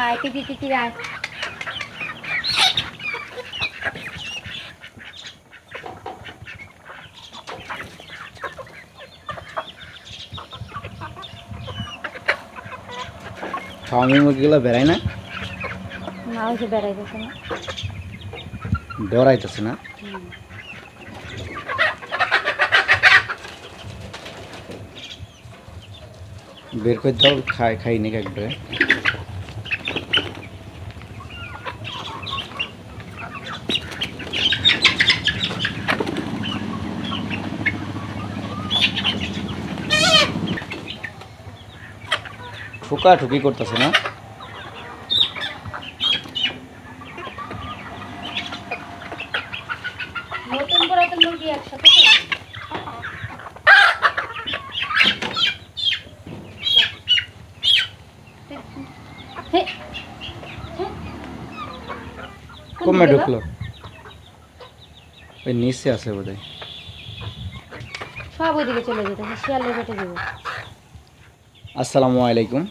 আয় টিকি টিকি আয়। ফার্মি মুরগিগুলো বেড়ায় না? না ওই বেড়াইতেছে না। ডরাইতেছে না? বের করে দাও খাই খাই নাকি একবারে। ঠুকা ঠুকি করতেছে না। কমে ঢুকলো। ওই নিচে আছে বোধ হয় সব ওইদিকে চলে যেতেছে শিয়ালের পেটে দেবো আসসালামু আলাইকুম।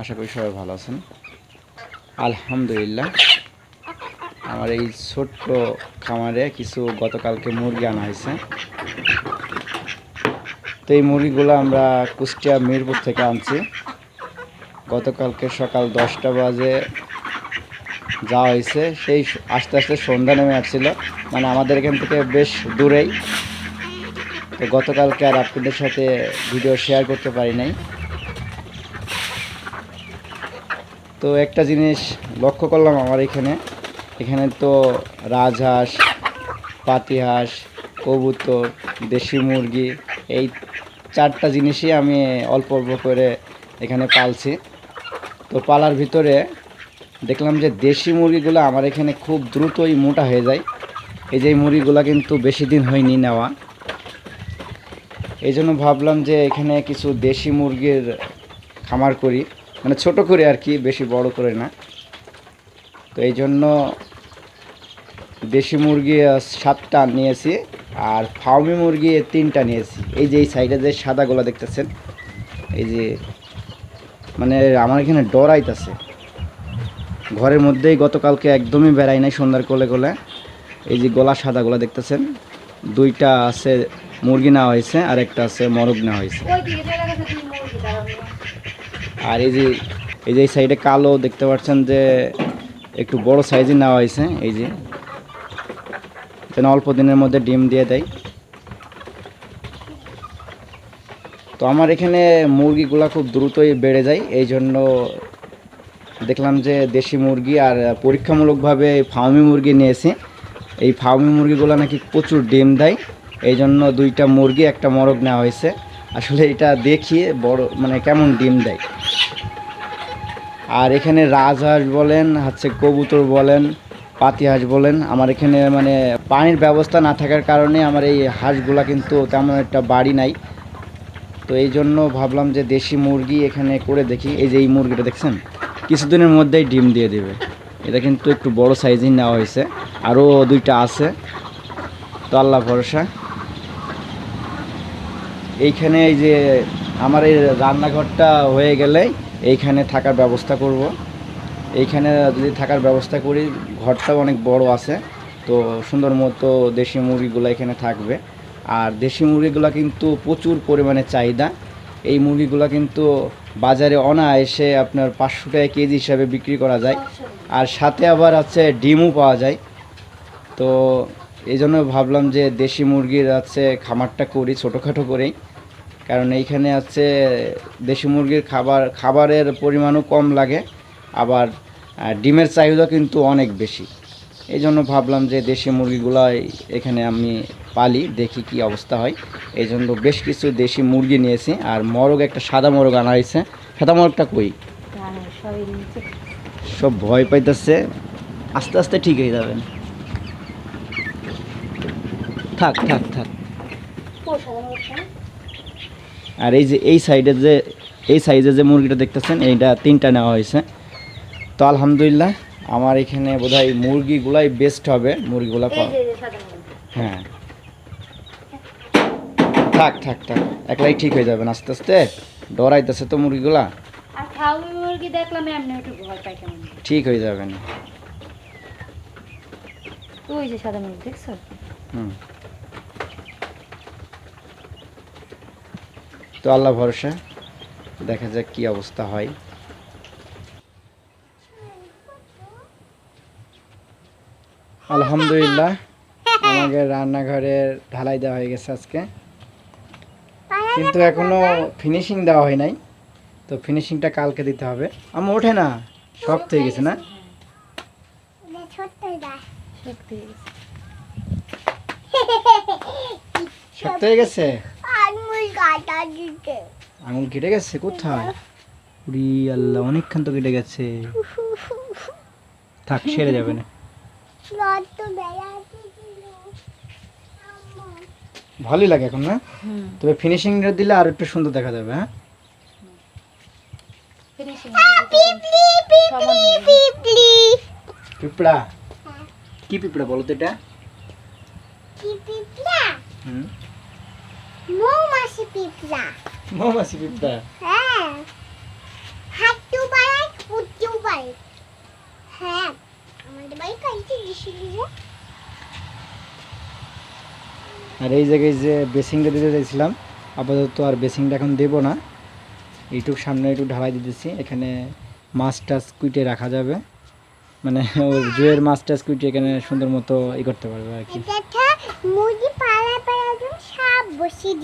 আশা করি সবাই ভালো আছেন। আলহামদুলিল্লাহ। আমার এই ছোট্ট খামারে কিছু গতকালকে মুরগি আনা হয়েছে। তো এই মুরগিগুলো আমরা কুষ্টিয়া মিরপুর থেকে আনছি। গতকালকে সকাল দশটা বাজে যাওয়া হয়েছে। সেই আস্তে আস্তে সন্ধ্যা নেমে আসছিল। মানে আমাদের এখান থেকে বেশ দূরেই। তো গতকালকে আর আপনাদের সাথে ভিডিও শেয়ার করতে পারি নাই। তো একটা জিনিস লক্ষ্য করলাম আমার এখানে। এখানে তো রাজহাঁস, পাতিহাঁস, কবুতর, দেশি মুরগি, এই চারটা জিনিসই আমি অল্প অল্প করে এখানে পালছি। তো পালার ভিতরে দেখলাম যে দেশি মুরগিগুলো আমার এখানে খুব দ্রুতই মোটা হয়ে যায়। এই যে মুরগিগুলো কিন্তু বেশি দিন হয়নি নেওয়া। এই জন্য ভাবলাম যে এখানে কিছু দেশি মুরগির খামার করি। মানে ছোট করে আর কি, বেশি বড় করে না। তো এই জন্য দেশি মুরগি সাতটা নিয়েছি আর ফার্মি মুরগি তিনটা নিয়েছি। এই যে এই সাইডে যে সাদাগুলো দেখতেছেন, এই যে মানে আমার এখানে ডরাইতেছে। ঘরের মধ্যেই গতকালকে একদমই বেড়াই নাই সন্ধ্যার কোলে কোলে। এই যে গলা সাদাগুলো দেখতেছেন, দুইটা আছে মুরগি নেওয়া হয়েছে আর একটা আছে মরগ নেওয়া হয়েছে। আর এই যে এই যে এই সাইডে কালো দেখতে পাচ্ছেন যে একটু বড় সাইজে নেওয়া হয়েছে এই যে। যেন অল্প দিনের মধ্যে ডিম দিয়ে দেয়। তো আমার এখানে মুরগিগুলা খুব দ্রুতই বেড়ে যায় এই জন্য দেখলাম যে দেশি মুরগি আর পরীক্ষামূলকভাবে ফার্মি মুরগি নিয়েছি। এই ফার্মি মুরগিগুলো নাকি প্রচুর ডিম দেয়। এই জন্য দুইটা মুরগি, একটা মরগ নেওয়া হয়েছে। আসলে এটা দেখিয়ে বড় মানে কেমন ডিম দেয়। আর এখানে রাজহাঁস বলেন, হচ্ছে কবুতর বলেন পাতি হাঁস বলেন, আমার এখানে মানে পানির ব্যবস্থা না থাকার কারণে আমার এই হাঁসগুলা কিন্তু তেমন একটা বাড়ি নাই। তো এই জন্য ভাবলাম যে দেশি মুরগি এখানে করে দেখি। এই যে এই মুরগিটা দেখছেন? কিছুদিনের মধ্যেই ডিম দিয়ে দেবে। এটা কিন্তু একটু বড় সাইজই নেওয়া হয়েছে। আরও দুইটা আছে। তো আল্লাহ ভরসা। এইখানে এই যে আমার এই রান্নাঘরটা হয়ে গেলে এইখানে থাকার ব্যবস্থা করব। এইখানে যদি থাকার ব্যবস্থা করি, ঘরটাও অনেক বড় আছে, তো সুন্দর মতো দেশি মুরগিগুলো এখানে থাকবে। আর দেশি মুরগিগুলো কিন্তু প্রচুর পরিমাণে চাহিদা। এই মুরগিগুলো কিন্তু বাজারে অনায়াসে আপনার পাঁচশো টাকা কেজি হিসাবে বিক্রি করা যায়। আর সাথে আবার আছে ডিমও পাওয়া যায়। তো এই জন্য ভাবলাম যে দেশি মুরগির আছে খামারটা করি ছোটোখাটো করেই কারণ এইখানে আছে দেশি মুরগির খাবার খাবারের পরিমাণও কম লাগে আবার ডিমের চাহিদা কিন্তু অনেক বেশি। এই জন্য ভাবলাম যে দেশি মুরগিগুলাই এখানে আমি পালি দেখি কি অবস্থা হয়। এই জন্য বেশ কিছু দেশি মুরগি নিয়েছি আর মরগ একটা সাদা মরগ আনা হয়েছে। সাদা মরগটা কই? সব ভয় পাইতেছে। আস্তে আস্তে ঠিক হয়ে যাবেন। থাক থাক থাক। আর এই যে এই সাইডে যে এই সাইজে যে মুরগিটা দেখতেছেন এইটা তিনটা নেওয়া হয়েছে। তো আলহামদুলিল্লাহ আমার এখানে বোধহয় মুরগিগুলাই বেস্ট হবে মুরগিগুলা। হ্যাঁ। থাক থাক থাক একলাই ঠিক হয়ে যাবেন আস্তে আস্তে। ডরাইতেছে তো মুরগিগুলা। ঠিক হয়ে যাবে না ওই যে সাদা মুরগি দেখছ? হুম। তো আল্লাহ ভরসা। দেখা যাক কি অবস্থা হয়। আলহামদুলিল্লাহ, আমাদের রান্নাঘরের ঢালাই দেওয়া হয়ে গেছে আজকে। কিন্তু এখনও ফিনিশিং দেওয়া হয় নাই। তো ফিনিশিংটা কালকে দিতে হবে। আমার ওঠে না? শক্ত হয়ে গেছে না। শক্ত হয়ে গেছে? আঙুল কাটা দিতে আঙুল কেটে গেছে কোথায়? উরি আল্লাহ অনেকক্ষণ তো কেটে গেছে। থাক সেরে যাবে না। ভালোই লাগে এখন না? তবে ফিনিশিং দিলে আর একটু সুন্দর দেখা যাবে হ্যাঁ। পিপলি পিঁপড়া? কি পিঁপড়া বলো তো এটা? কি হুম। মৌমাছি পিপলা মৌমাছি পিঁপড়া? হ্যাঁ। হাতু বাড়াই উঁচু বাড়াই হ্যাঁ আমাদের বাড়ি কালকে যে আর এই জায়গায় যে বেসিংটা দিতে চাইছিলাম আপাতত আর বেসিংটা এখন দেবো না। এইটুক সামনে একটু ঢালাই দিতেছি এখানে মাছ টাছ কুইটে রাখা যাবে। মানে ওর জুয়ের মাছ টাছ কুইটে এখানে সুন্দর মতো ই করতে পারবে আর কি। মুরগি বসিয়ে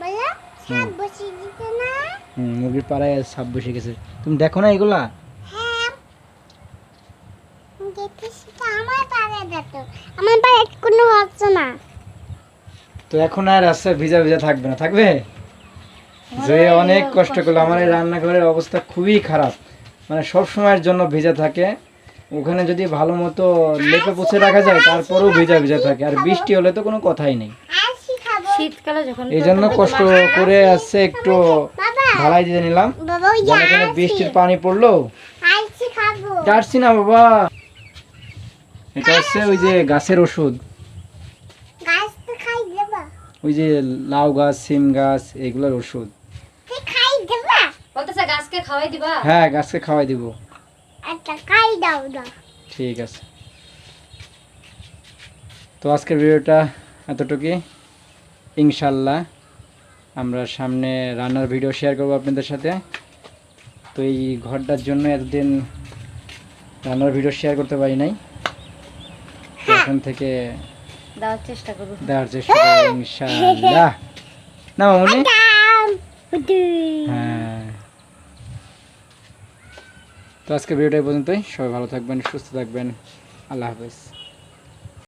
বলো সাপ বসিয়ে দিতে না? হুম মুরগির পাড়ায় সাপ বসে গেছে। তুমি দেখো না এগুলা? হ্যাঁ। দেখতেছি তো আমার পাড়া যেত আমার পাড়া কোনো হচ্ছে না। তো এখন আর রাস্তায় ভিজা ভিজা থাকবে না। থাকবে? যে অনেক কষ্ট করল। আমার এই রান্নাঘরের অবস্থা খুবই খারাপ। মানে সব সময়ের জন্য ভিজা থাকে। ওখানে যদি ভালো মতো লেপে পুছে রাখা যায় তারপরেও ভিজা ভিজা থাকে। আর বৃষ্টি হলে তো কোনো কথাই নেই। শীতকালে যখন এই জন্য কষ্ট করে আসছে একটু ঢালাই দিয়ে নিলাম। বৃষ্টির পানি পড়ল। যাচ্ছি না বাবা। এটা হচ্ছে ওই যে গাছের ওষুধ। গাছ তো খাই দেবা। ওই যে লাউ গাছ সিম গাছ এগুলোর ওষুধ। তুই খাই দেবা? বলতেছে গাছকে খাওয়াই দিবা। হ্যাঁ গাছকে খাওয়াই দিব। একটা খাই দাও দাও ঠিক আছে। তো আজকের ভিডিওটা এতটুকুই। ইনশাল্লাহ আমরা সামনে রান্নার ভিডিও শেয়ার করব আপনাদের সাথে। তো এই ঘরটার জন্য এতদিন রান্নার ভিডিও শেয়ার করতে পারি নাই। তো এখন থেকে দেওয়ার চেষ্টা করব। দেওয়ার চেষ্টা করব না মামুনি? হ্যাঁ। তো আজকে ভিডিওটা পর্যন্তই। সবাই ভালো থাকবেন সুস্থ থাকবেন। আল্লাহ হাফেজ।